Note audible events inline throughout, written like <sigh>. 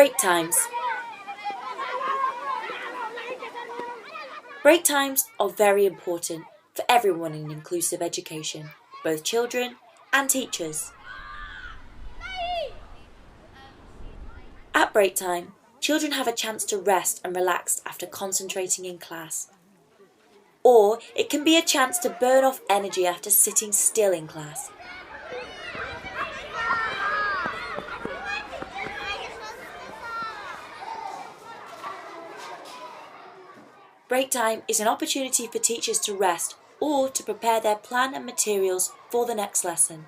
Break times. Break times are very important for everyone in inclusive education, both children and teachers. At break time, children have a chance to rest and relax after concentrating in class. Or it can be a chance to burn off energy after sitting still in class. Break time is an opportunity for teachers to rest or to prepare their plan and materials for the next lesson.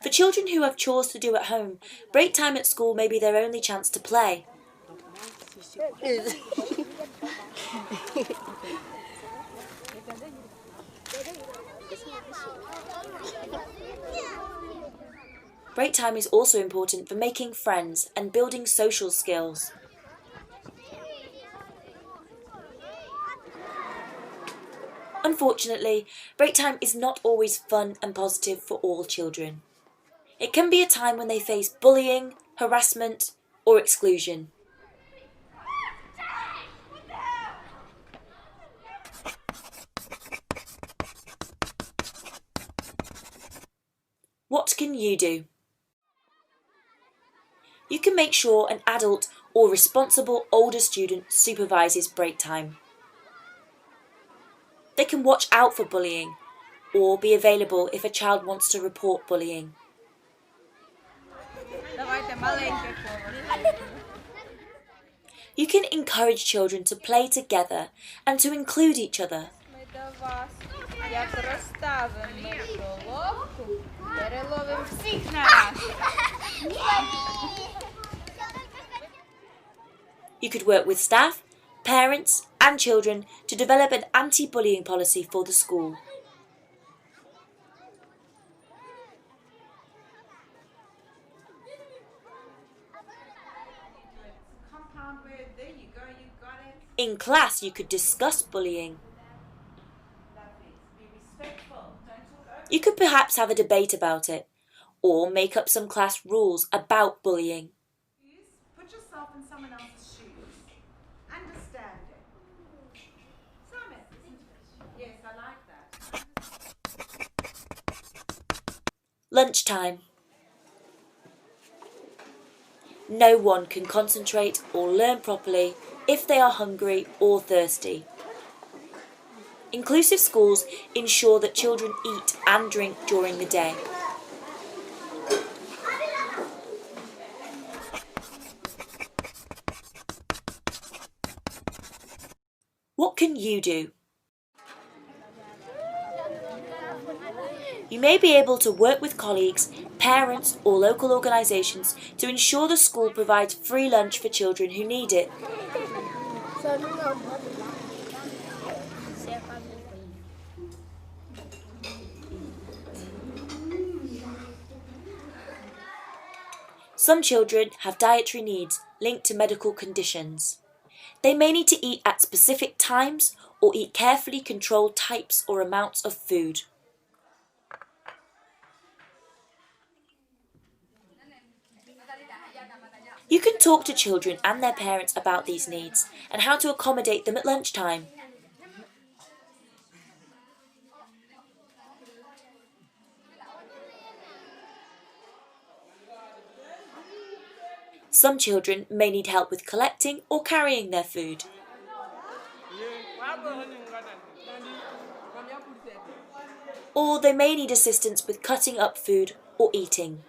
For children who have chores to do at home, break time at school may be their only chance to play. <laughs> Break time is also important for making friends and building social skills. Unfortunately, break time is not always fun and positive for all children. It can be a time when they face bullying, harassment, or exclusion. What can you do? You can make sure an adult or responsible older student supervises break time. They can watch out for bullying or be available if a child wants to report bullying. You can encourage children to play together and to include each other. You could work with staff, parents, and children to develop an anti bullying policy for the school. In class, you could discuss bullying. You could perhaps have a debate about it, or make up some class rules about bullying. Put yourself in someone else's shoes. Understand it. Yes, I like that. Lunchtime. No one can concentrate or learn properly if they are hungry or thirsty. Inclusive schools ensure that children eat and drink during the day. What can you do? You may be able to work with colleagues, parents, or local organisations to ensure the school provides free lunch for children who need it. Some children have dietary needs linked to medical conditions. They may need to eat at specific times or eat carefully controlled types or amounts of food. You can talk to children and their parents about these needs and how to accommodate them at lunchtime. Some children may need help with collecting or carrying their food. Or they may need assistance with cutting up food or eating.